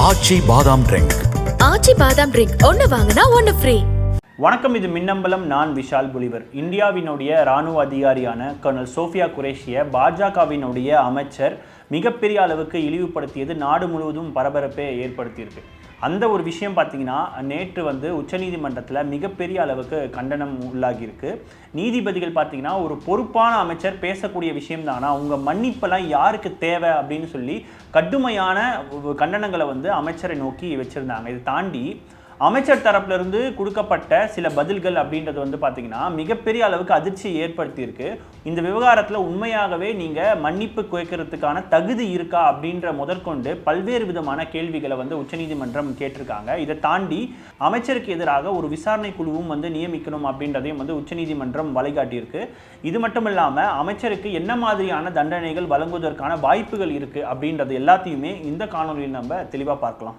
ஆச்சி பாதாம் ட்ரிங்க் ஆச்சி பாதாம் ட்ரிங்க் ஒன்னு வாங்கினா ஒன்னு ஃப்ரீ வணக்கம் இது மின்னம்பலம் நான் விஷால் புலிவர். இந்தியாவினுடைய இராணுவ அதிகாரியான கர்னல் சோஃபியா குரேஷிய பாஜகவினுடைய அமைச்சர் மிகப்பெரிய அளவுக்கு இழிவுபடுத்தியது நாடு முழுவதும் பரபரப்பை ஏற்படுத்தியிருக்கு. அந்த ஒரு விஷயம் பார்த்தீங்கன்னா நேற்று வந்து உச்சநீதிமன்றத்தில் மிகப்பெரிய அளவுக்கு கண்டனம் உள்ளாகியிருக்கு. நீதிபதிகள் பார்த்தீங்கன்னா ஒரு பொறுப்பான அமைச்சர் பேசக்கூடிய விஷயம் தானா உங்க மன்னிப்பெல்லாம் யாருக்கு தேவை அப்படின்னு சொல்லி கடுமையான கண்டனங்களை வந்து அமைச்சரை நோக்கி வச்சிருந்தாங்க. இதை தாண்டி அமைச்சர் தரப்பிலிருந்து கொடுக்கப்பட்ட சில பதில்கள் அப்படின்றது வந்து பார்த்தீங்கன்னா மிகப்பெரிய அளவுக்கு அதிர்ச்சியை ஏற்படுத்தியிருக்கு. இந்த விவகாரத்தில் உண்மையாகவே நீங்கள் மன்னிப்பு குறைக்கிறதுக்கான தகுதி இருக்கா அப்படின்ற முதற்கொண்டு பல்வேறு விதமான கேள்விகளை வந்து உச்சநீதிமன்றம் கேட்டிருக்காங்க. இதை தாண்டி அமைச்சருக்கு எதிராக ஒரு விசாரணை குழுவும் வந்து நியமிக்கணும் அப்படின்றதையும் வந்து உச்சநீதிமன்றம் வழிகாட்டியிருக்கு. இது மட்டும் இல்லாமல் அமைச்சருக்கு என்ன மாதிரியான தண்டனைகள் வழங்குவதற்கான வாய்ப்புகள் இருக்குது அப்படின்றது எல்லாத்தையுமே இந்த காணொலியில் நம்ம தெளிவாக பார்க்கலாம்.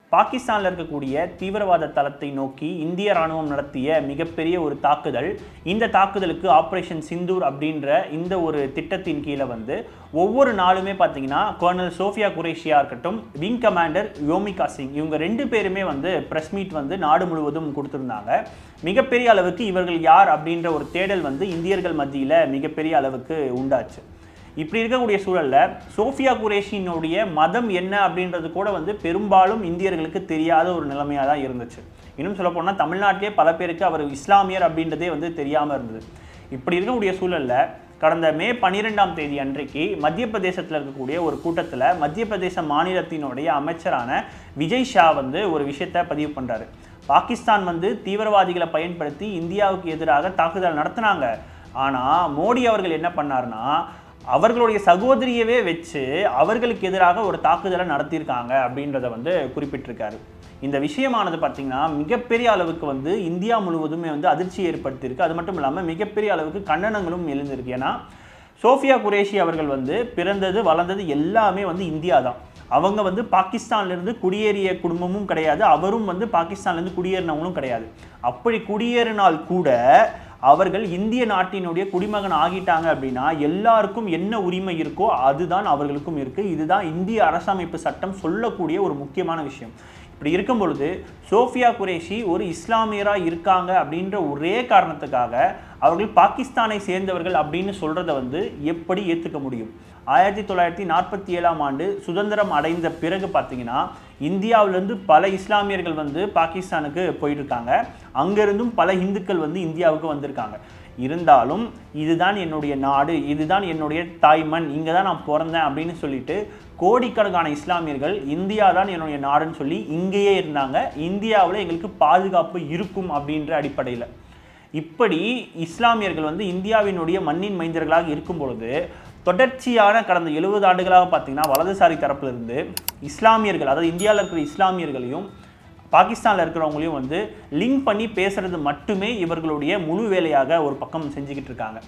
பாகிஸ்தானில் இருக்கக்கூடிய தீவிரவாத தளத்தை நோக்கி இந்திய ராணுவம் நடத்திய மிகப்பெரிய ஒரு தாக்குதல். இந்த தாக்குதலுக்கு ஆப்ரேஷன் சிந்தூர் அப்படின்ற இந்த ஒரு திட்டத்தின் கீழே வந்து ஒவ்வொரு நாளுமே பார்த்தீங்கன்னா கர்னல் சோஃபியா குரேஷியா இருக்கட்டும் விங் கமாண்டர் யோமிகா சிங் இவங்க ரெண்டு பேருமே வந்து ப்ரெஸ் மீட் வந்து நாடு முழுவதும் கொடுத்துருந்தாங்க. மிகப்பெரிய அளவுக்கு இவர்கள் யார் அப்படின்ற ஒரு தேடல் வந்து இந்தியர்கள் மத்தியில் மிகப்பெரிய அளவுக்கு உண்டாச்சு. இப்படி இருக்கக்கூடிய சூழல்ல சோஃபியா குரேஷினுடைய மதம் என்ன அப்படின்றது கூட வந்து பெரும்பாலும் இந்தியர்களுக்கு தெரியாத ஒரு நிலைமையாக தான் இருந்துச்சு. இன்னும் சொல்லப்போனால் தமிழ்நாட்டிலே பல பேருக்கு அவர் இஸ்லாமியர் அப்படின்றதே வந்து தெரியாமல் இருந்தது. இப்படி இருக்கக்கூடிய சூழல்ல கடந்த மே பன்னிரெண்டாம் தேதி அன்றைக்கு மத்திய பிரதேசத்தில் இருக்கக்கூடிய ஒரு கூட்டத்தில் மத்திய பிரதேச மாநிலத்தினுடைய அமைச்சரான விஜய் ஷா வந்து ஒரு விஷயத்தை பதிவு பண்ணுறாரு பாகிஸ்தான் வந்து தீவிரவாதிகளை பயன்படுத்தி இந்தியாவுக்கு எதிராக தாக்குதல் நடத்தினாங்க. ஆனால் மோடி அவர்கள் என்ன பண்ணாருன்னா அவர்களுடைய சகோதரியவே வச்சு அவர்களுக்கு எதிராக ஒரு தாக்குதலை நடத்தியிருக்காங்க அப்படின்றத வந்து குறிப்பிட்டிருக்காரு. இந்த விஷயமானது பார்த்திங்கன்னா மிகப்பெரிய அளவுக்கு வந்து இந்தியா முழுவதுமே வந்து அதிர்ச்சி ஏற்படுத்தியிருக்கு. அது மட்டும் இல்லாமல் மிகப்பெரிய அளவுக்கு கண்டனங்களும் எழுந்திருக்கு. ஏன்னா சோஃபியா குரேஷி அவர்கள் வந்து பிறந்தது வளர்ந்தது எல்லாமே வந்து இந்தியா தான். அவங்க வந்து பாகிஸ்தான்லேருந்து குடியேறிய குடும்பமும் கிடையாது. அவரும் வந்து பாகிஸ்தான்லேருந்து குடியேறினவங்களும் கிடையாது. அப்படி குடியேறினால் கூட அவர்கள் இந்திய நாட்டினுடைய குடிமகன் ஆகிட்டாங்க அப்படின்னா எல்லாருக்கும் என்ன உரிமை இருக்கோ அதுதான் அவர்களுக்கும் இருக்கு. இதுதான் இந்திய அரசமைப்பு சட்டம் சொல்லக்கூடிய ஒரு முக்கியமான விஷயம். இப்படி இருக்கும் பொழுது சோஃபியா குரேஷி ஒரு இஸ்லாமியராக இருக்காங்க அப்படின்ற ஒரே காரணத்துக்காக அவர்கள் பாகிஸ்தானை சேர்ந்தவர்கள் அப்படின்னு சொல்கிறத வந்து எப்படி ஏற்றுக்க முடியும்? ஆயிரத்தி தொள்ளாயிரத்தி நாற்பத்தி ஏழாம் ஆண்டு சுதந்திரம் அடைந்த பிறகு பார்த்தீங்கன்னா இந்தியாவிலேருந்து பல இஸ்லாமியர்கள் வந்து பாகிஸ்தானுக்கு போயிட்டுருக்காங்க. அங்கேருந்தும் பல இந்துக்கள் வந்து இந்தியாவுக்கு வந்திருக்காங்க. இருந்தாலும் இதுதான் என்னுடைய நாடு இதுதான் என்னுடைய தாய்மண் இங்கே தான் நான் பிறந்தேன் அப்படின்னு சொல்லிட்டு கோடிக்கணக்கான இஸ்லாமியர்கள் இந்தியா தான் என்னுடைய நாடுன்னு சொல்லி இங்கேயே இருந்தாங்க. இந்தியாவில் எங்களுக்கு பாதுகாப்பு இருக்கும் அப்படின்ற அடிப்படையில். இப்படி இஸ்லாமியர்கள் வந்து இந்தியாவினுடைய மண்ணின் மைந்தர்களாக இருக்கும் பொழுது தொடர்ச்சியான கடந்த எழுபது ஆண்டுகளாக பார்த்தீங்கன்னா வலதுசாரி தரப்பிலிருந்து இஸ்லாமியர்கள் அதாவது இந்தியாவில் இருக்கிற இஸ்லாமியர்களையும் பாகிஸ்தானில் இருக்கிறவங்களையும் வந்து லிங்க் பண்ணி பேசுறது மட்டுமே இவர்களுடைய முழு வேலையாக ஒரு பக்கம் செஞ்சுக்கிட்டு இருக்காங்க.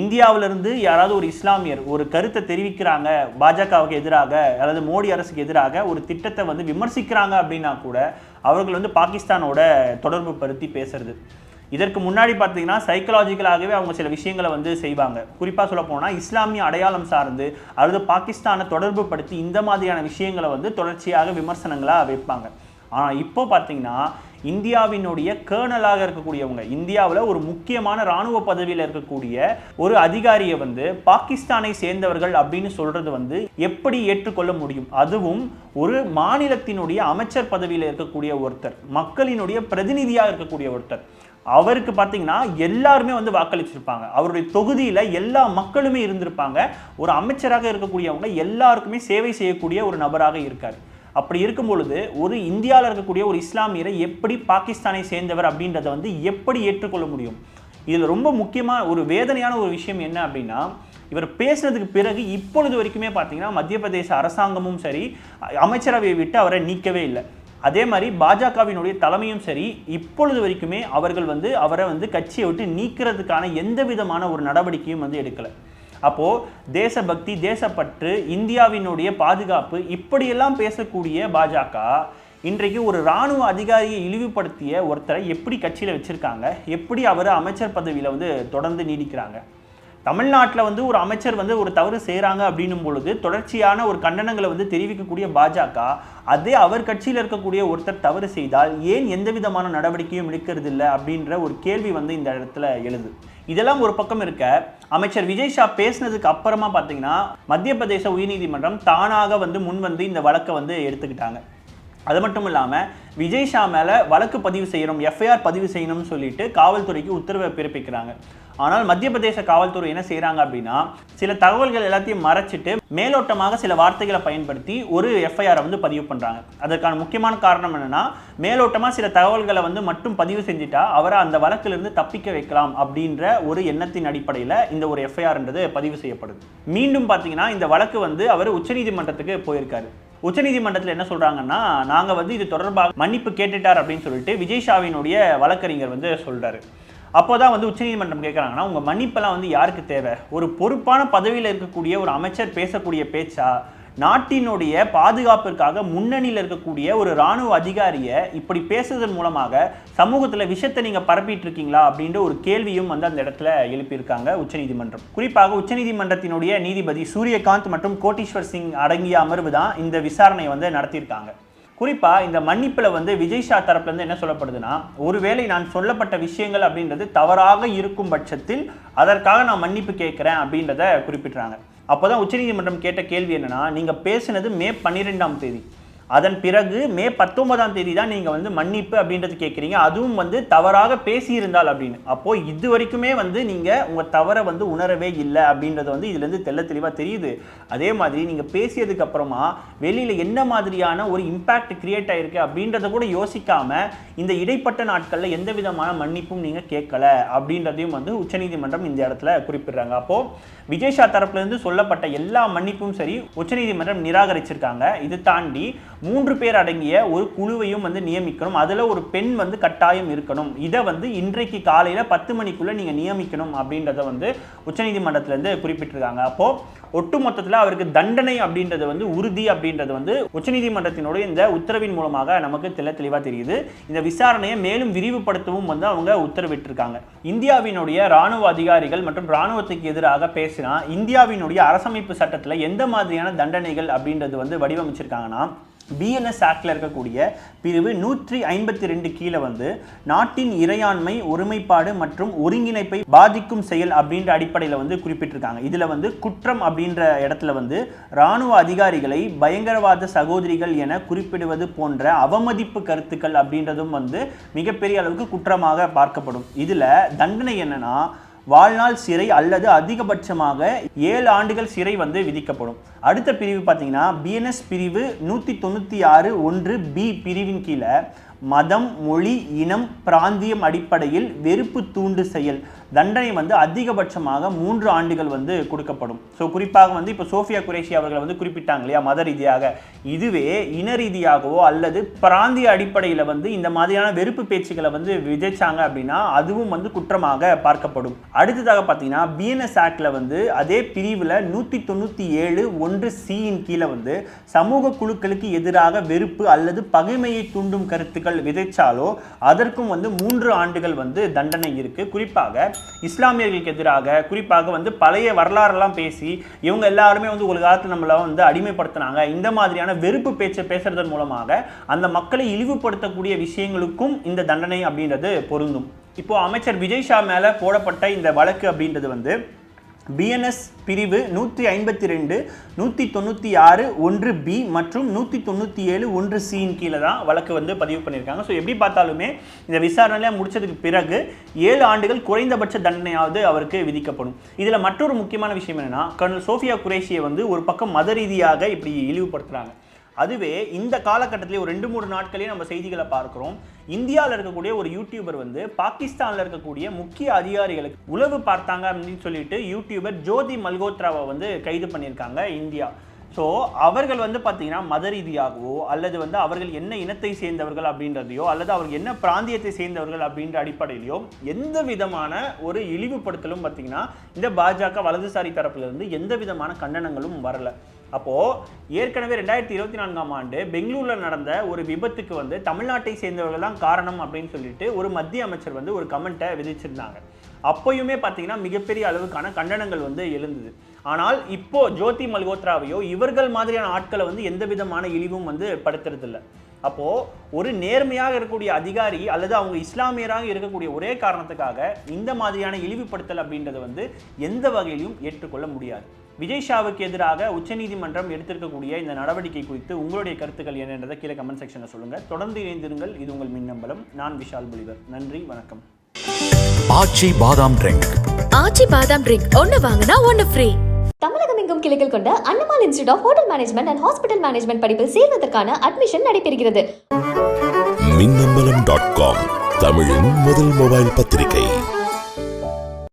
இந்தியாவிலிருந்து யாராவது ஒரு இஸ்லாமியர் ஒரு கருத்தை தெரிவிக்கிறாங்க பாஜகவுக்கு எதிராக அல்லது மோடி அரசுக்கு எதிராக ஒரு திட்டத்தை வந்து விமர்சிக்கிறாங்க அப்படின்னா கூட அவர்கள் வந்து பாகிஸ்தானோட தொடர்பு படுத்தி பேசுறது. இதற்கு முன்னாடி பார்த்தீங்கன்னா சைக்கலாஜிக்கலாகவே அவங்க சில விஷயங்களை வந்து செய்வாங்க. குறிப்பாக சொல்ல போனால் இஸ்லாமிய அடையாளம் சார்ந்து அல்லது பாகிஸ்தானை தொடர்பு படுத்தி இந்த மாதிரியான விஷயங்களை வந்து தொடர்ச்சியாக விமர்சனங்களாக வைப்பாங்க. ஆனால் இப்போ பார்த்தீங்கன்னா இந்தியாவினுடைய கேர்னலாக இருக்கக்கூடியவங்க இந்தியாவில் ஒரு முக்கியமான இராணுவ பதவியில் இருக்கக்கூடிய ஒரு அதிகாரியை வந்து பாகிஸ்தானை சேர்ந்தவர்கள் அப்படின்னு சொல்றது வந்து எப்படி ஏற்றுக்கொள்ள முடியும்? அதுவும் ஒரு மாநிலத்தினுடைய அமைச்சர் பதவியில் இருக்கக்கூடிய ஒருத்தர் மக்களினுடைய பிரதிநிதியாக இருக்கக்கூடிய ஒருத்தர். அவருக்கு பார்த்தீங்கன்னா எல்லாருமே வந்து வாக்களிச்சிருப்பாங்க. அவருடைய தொகுதியில் எல்லா மக்களுமே இருந்திருப்பாங்க. ஒரு அமைச்சராக இருக்கக்கூடியவங்க எல்லாருக்குமே சேவை செய்யக்கூடிய ஒரு நபராக இருக்கார். அப்படி இருக்கும் பொழுது ஒரு இந்தியாவில் இருக்கக்கூடிய ஒரு இஸ்லாமியரை எப்படி பாகிஸ்தானை சேர்ந்தவர் அப்படின்றத வந்து எப்படி ஏற்றுக்கொள்ள முடியும்? இதில் ரொம்ப முக்கியமான ஒரு வேதனையான ஒரு விஷயம் என்ன அப்படின்னா இவர் பேசுனதுக்கு பிறகு இப்பொழுது வரைக்குமே பார்த்தீங்கன்னா மத்திய பிரதேச அரசாங்கமும் சரி அமைச்சரவையை விட்டு அவரை நீக்கவே இல்லை. அதே மாதிரி பாஜகவினுடைய தலைமையும் சரி இப்பொழுது வரைக்குமே அவர்கள் வந்து அவரை வந்து கட்சியை விட்டு நீக்கிறதுக்கான எந்த விதமான ஒரு நடவடிக்கையும் வந்து எடுக்கலை. அப்போது தேசபக்தி தேசப்பற்று இந்தியாவினுடைய பாதுகாப்பு இப்படியெல்லாம் பேசக்கூடிய பாஜக இன்றைக்கு ஒரு இராணுவ அதிகாரியை இழிவுபடுத்திய ஒருத்தரை எப்படி கட்சியில் வச்சுருக்காங்க? எப்படி அவர் அமைச்சர் பதவியில் வந்து தொடர்ந்து நீடிக்கிறாங்க? தமிழ்நாட்டில் வந்து ஒரு அமைச்சர் வந்து ஒரு தவறு செய்கிறாங்க அப்படின்னும் பொழுது தொடர்ச்சியான ஒரு கண்டனங்களை வந்து தெரிவிக்கக்கூடிய பாஜக அதே அவர் கட்சியில் இருக்கக்கூடிய ஒருத்தர் தவறு செய்தால் ஏன் எந்த விதமான நடவடிக்கையும் எடுக்கிறது இல்லை அப்படின்ற ஒரு கேள்வி வந்து இந்த இடத்துல எழுது. இதெல்லாம் ஒரு பக்கம் இருக்க அமைச்சர் விஜய் ஷா பேசினதுக்கு அப்புறமா பார்த்தீங்கன்னா மத்திய பிரதேச உயர்நீதிமன்றம் தானாக வந்து முன் வந்து இந்த வழக்கை வந்து எடுத்துக்கிட்டாங்க. அது மட்டும் இல்லாமல் விஜய் ஷா மேலே வழக்கு பதிவு செய்யணும் எஃப்ஐஆர் பதிவு செய்யணும்னு சொல்லிட்டு காவல்துறைக்கு உத்தரவை பிறப்பிக்கிறாங்க. ஆனால் மத்திய பிரதேச காவல்துறை என்ன செய்கிறாங்க அப்படின்னா சில தகவல்கள் எல்லாத்தையும் மறைச்சிட்டு மேலோட்டமாக சில வார்த்தைகளை பயன்படுத்தி ஒரு எஃப்ஐஆரை வந்து பதிவு பண்ணுறாங்க அதற்கான முக்கியமான காரணம் என்னென்னா மேலோட்டமாக சில தகவல்களை வந்து மட்டும் பதிவு செஞ்சுட்டா அவரை அந்த வழக்கிலிருந்து தப்பிக்க வைக்கலாம் அப்படின்ற ஒரு எண்ணத்தின் அடிப்படையில் இந்த ஒரு எஃப்ஐஆர்ன்றது பதிவு செய்யப்படுது. மீண்டும் பார்த்தீங்கன்னா இந்த வழக்கு வந்து அவர் உச்சநீதிமன்றத்துக்கு போயிருக்காரு. உச்சநீதிமன்றத்தில் என்ன சொல்றாங்கன்னா நாங்கள் வந்து இது தொடர்பாக மன்னிப்பு கேட்டுட்டார் அப்படின்னு சொல்லிட்டு விஜய் ஷாவினுடைய வழக்கறிஞர் வந்து சொல்றாரு. அப்போதான் வந்து உச்சநீதிமன்றம் கேட்குறாங்கன்னா உங்கள் மன்னிப்பெல்லாம் வந்து யாருக்கு தேவை? ஒரு பொறுப்பான பதவியில் இருக்கக்கூடிய ஒரு அமைச்சர் பேசக்கூடிய பேச்சா? நாட்டினுடைய பாதுகாப்பிற்காக முன்னணியில் இருக்கக்கூடிய ஒரு ராணுவ அதிகாரியை இப்படி பேசுறதன் மூலமாக சமூகத்தில் விஷத்தை நீங்கள் பரப்பிட்டு இருக்கீங்களா அப்படின்ற ஒரு கேள்வியும் வந்து அந்த இடத்துல எழுப்பியிருக்காங்க உச்சநீதிமன்றம். குறிப்பாக உச்சநீதிமன்றத்தினுடைய நீதிபதி சூரியகாந்த் மற்றும் கோட்டீஸ்வர் சிங் அடங்கிய அமர்வு தான் இந்த விசாரணையை வந்து நடத்தியிருக்காங்க. குறிப்பாக இந்த மன்னிப்பில் வந்து விஜய் ஷா தரப்புலேருந்து என்ன சொல்லப்படுதுன்னா ஒருவேளை நான் சொல்லப்பட்ட விஷயங்கள் அப்படின்றது தவறாக இருக்கும் பட்சத்தில் அதற்காக நான் மன்னிப்பு கேட்குறேன் அப்படின்றத குறிப்பிட்றாங்க. அப்போதான் உச்சநீதிமன்றம் கேட்ட கேள்வி என்னன்னா நீங்க பேசினது மே பன்னிரெண்டாம் தேதி. அதன் பிறகு மே பத்தொன்பதாம் தேதி தான் நீங்கள் வந்து மன்னிப்பு அப்படின்றது கேட்குறீங்க அதுவும் வந்து தவறாக பேசியிருந்தால் அப்படின்னு. அப்போது இது வரைக்குமே வந்து நீங்கள் உங்கள் தவறை வந்து உணரவே இல்லை அப்படின்றது வந்து இதுலேருந்து தெள்ள தெளிவாக தெரியுது. அதே மாதிரி நீங்கள் பேசியதுக்கு அப்புறமா வெளியில் என்ன மாதிரியான ஒரு இம்பேக்ட் கிரியேட் ஆகிருக்கு அப்படின்றத கூட யோசிக்காமல் இந்த இடைப்பட்ட நாட்களில் எந்த விதமான மன்னிப்பும் நீங்கள் கேட்கல அப்படின்றதையும் வந்து உச்சநீதிமன்றம் இந்த இடத்துல குறிப்பிடுறாங்க. அப்போது விஜய் ஷா தரப்புலேருந்து சொல்லப்பட்ட எல்லா மன்னிப்பும் சரி உச்சநீதிமன்றம் நிராகரிச்சிருக்காங்க. இது தாண்டி மூன்று பேர் அடங்கிய ஒரு குழுவையும் வந்து நியமிக்கணும். அதில் ஒரு பெண் வந்து கட்டாயம் இருக்கணும். இதை வந்து இன்றைக்கு காலையில் பத்து மணிக்குள்ளே நீங்கள் நியமிக்கணும் அப்படின்றத வந்து உச்சநீதிமன்றத்திலேருந்து குறிப்பிட்டிருக்காங்க. அப்போது ஒட்டு மொத்தத்தில் அவருக்கு தண்டனை அப்படின்றது வந்து உறுதி அப்படின்றது வந்து உச்சநீதிமன்றத்தினுடைய இந்த உத்தரவின் மூலமாக நமக்கு தெள்ள தெளிவாக தெரியுது. இந்த விசாரணையை மேலும் விரிவுபடுத்தவும் வந்து அவங்க உத்தரவிட்டிருக்காங்க. இந்தியாவினுடைய ராணுவ அதிகாரிகள் மற்றும் ராணுவத்துக்கு எதிராக பேசினா இந்தியாவினுடைய அரசமைப்பு சட்டத்தில் எந்த மாதிரியான தண்டனைகள் அப்படின்றது வந்து வடிவமைச்சிருக்காங்கன்னா பிஎன்எஸ் ஆக்டில் இருக்கக்கூடிய பிரிவு நூற்றி ஐம்பத்தி ரெண்டு கீழே வந்து நாட்டின் இறையாண்மை ஒருமைப்பாடு மற்றும் ஒருங்கிணைப்பை பாதிக்கும் செயல் அப்படின்ற அடிப்படையில் வந்து குறிப்பிட்டிருக்காங்க. இதில் வந்து குற்றம் அப்படின்ற இடத்துல வந்து இராணுவ அதிகாரிகளை பயங்கரவாத சகோதரிகள் என குறிப்பிடுவது போன்ற அவமதிப்பு கருத்துக்கள் அப்படின்றதும் வந்து மிகப்பெரிய அளவுக்கு குற்றமாக பார்க்கப்படும். இதில் தண்டனை என்னன்னா வாழ்நாள் சிறை அல்லது அதிகபட்சமாக ஏழு ஆண்டுகள் சிறை வந்து விதிக்கப்படும். அடுத்த பிரிவு பார்த்தீங்கன்னா பிஎன்எஸ் பிரிவு நூற்றி தொண்ணூற்றி ஆறு ஒன்று பி பிரிவின் கீழே மதம் மொழி இனம் பிராந்தியம் அடிப்படையில் வெறுப்பு தூண்டு செயல். தண்டனை வந்து அதிகபட்சமாக மூன்று ஆண்டுகள் வந்து கொடுக்கப்படும். ஸோ குறிப்பாக வந்து இப்போ சோஃபியா குரேஷி அவர்கள் வந்து குறிப்பிட்டாங்க இல்லையா மத ரீதியாக. இதுவே இன ரீதியாகவோ அல்லது பிராந்திய அடிப்படையில் வந்து இந்த மாதிரியான வெறுப்பு பேச்சுக்களை வந்து விதைச்சாங்க அப்படின்னா அதுவும் வந்து குற்றமாக பார்க்கப்படும். அடுத்ததாக பார்த்தீங்கன்னா பிஎன்எஸ் ஆக்டில் வந்து அதே பிரிவில் நூற்றி தொண்ணூற்றி ஏழு ஒன்று சியின் கீழே வந்து சமூக குழுக்களுக்கு எதிராக வெறுப்பு அல்லது பகைமையை தூண்டும் கருத்துக்கள் விதைச்சாலோ அதற்கும் வந்து மூன்று ஆண்டுகள் வந்து தண்டனை இருக்கு. குறிப்பாக இஸ்லாமியர்களுக்கு எதிராக குறிப்பாக வந்து பழைய வரலாறுலாம் பேசி இவங்க எல்லாருமே வந்து ஒரு காலத்தில் நம்மள வந்து அடிமைப்படுத்தினாங்க. இந்த மாதிரியான வெறுப்பு பேச்சை பேசுறதன் மூலமாக அந்த மக்களை இழிவுபடுத்தக்கூடிய விஷயங்களுக்கும் இந்த தண்டனை அப்படின்றது பொருந்தும். இப்போ அமைச்சர் விஜய் ஷா மேல போடப்பட்ட இந்த வழக்கு அப்படின்றது வந்து பிஎன்எஸ் பிரிவு நூற்றி ஐம்பத்தி ரெண்டு நூற்றி தொண்ணூற்றி ஆறு ஒன்று பி மற்றும் நூற்றி தொண்ணூற்றி ஏழு ஒன்று சியின் கீழே தான் வழக்கு வந்து பதிவு பண்ணியிருக்காங்க. ஸோ எப்படி பார்த்தாலுமே இந்த விசாரணையாக முடிச்சதுக்கு பிறகு ஏழு ஆண்டுகள் குறைந்தபட்ச தண்டனையாவது அவருக்கு விதிக்கப்படும். இதில் மற்றொரு முக்கியமான விஷயம் என்னென்னா கர்னல் சோஃபியா குரேஷியை வந்து ஒரு பக்கம் மத ரீதியாக இப்படி இழிவுபடுத்துகிறாங்க அதுவே இந்த காலகட்டத்திலே ஒரு ரெண்டு மூணு நாட்களே நம்ம செய்திகளை பார்க்குறோம். இந்தியாவில் இருக்கக்கூடிய ஒரு யூடியூபர் வந்து பாகிஸ்தானில் இருக்கக்கூடிய முக்கிய அதிகாரிகளுக்கு உளவு பார்த்தாங்க அப்படின்னு சொல்லிட்டு யூடியூபர் ஜோதி மல்கோத்ராவை வந்து கைது பண்ணியிருக்காங்க இந்தியா. ஸோ அவர்கள் வந்து பார்த்தீங்கன்னா மத ரீதியாகவோ அல்லது வந்து அவர்கள் என்ன இனத்தை சேர்ந்தவர்கள் அப்படின்றதையோ அல்லது அவர்கள் என்ன பிராந்தியத்தை சேர்ந்தவர்கள் அப்படின்ற அடிப்படையிலையோ எந்த விதமான ஒரு இழிவுபடுத்தலும் பார்த்தீங்கன்னா இந்த பாஜக வலதுசாரி தரப்புல இருந்து எந்த விதமான கண்டனங்களும் வரல. அப்போது ஏற்கனவே ரெண்டாயிரத்தி இருபத்தி நான்காம் ஆண்டு பெங்களூரில் நடந்த ஒரு விபத்துக்கு வந்து தமிழ்நாட்டை சேர்ந்தவர்கள் தான் காரணம் அப்படின்னு சொல்லிட்டு ஒரு மத்திய அமைச்சர் வந்து ஒரு கமெண்ட்டை விதிச்சிருந்தாங்க. அப்பயுமே பார்த்தீங்கன்னா மிகப்பெரிய அளவுக்கான கண்டனங்கள் வந்து எழுந்தது. ஆனால் இப்போ ஜோதி மல்கோத்ராவையோ இவர்கள் மாதிரியான ஆட்களை வந்து எந்த விதமான இழிவும் வந்து படுத்துறதில்ல. அப்போது ஒரு நேர்மையாக இருக்கக்கூடிய அதிகாரி அல்லது அவங்க இஸ்லாமியராக இருக்கக்கூடிய ஒரே காரணத்துக்காக இந்த மாதிரியான இழிவுபடுத்தல் அப்படின்றத வந்து எந்த வகையிலும் ஏற்றுக்கொள்ள முடியாது. விஜய் ஷாவுக்கு எதிராக உச்சநீதிமன்றம் எடுத்திருக்கக்கூடிய இந்த நடவடிக்கை குறித்து உங்களுடைய கருத்துக்கள் என்னன்றதை கீழே கமெண்ட் செக்ஷனில் சொல்லுங்க. தொடர்ந்து இணைந்திருங்கள். இது உங்கள் மின்னம்பலம். நான் விஷால் புலிவர். நன்றி. வணக்கம். ஆச்சி பாதாம் ட்ரிங்க். ஆச்சி பாதாம் ட்ரிங்க். ஒன்னு வாங்கினா ஒன்னு ஃப்ரீ தமிழகம் எங்கும் கிளைகள் கொண்ட Annamal institute of hotel management and hospital management படிப்பில் சேர்வதற்கான அட்மிஷன் நடைபெறுகிறது. Minnambalam dot com. தமிழின் முதல் மொபைல் பத்திரிகை.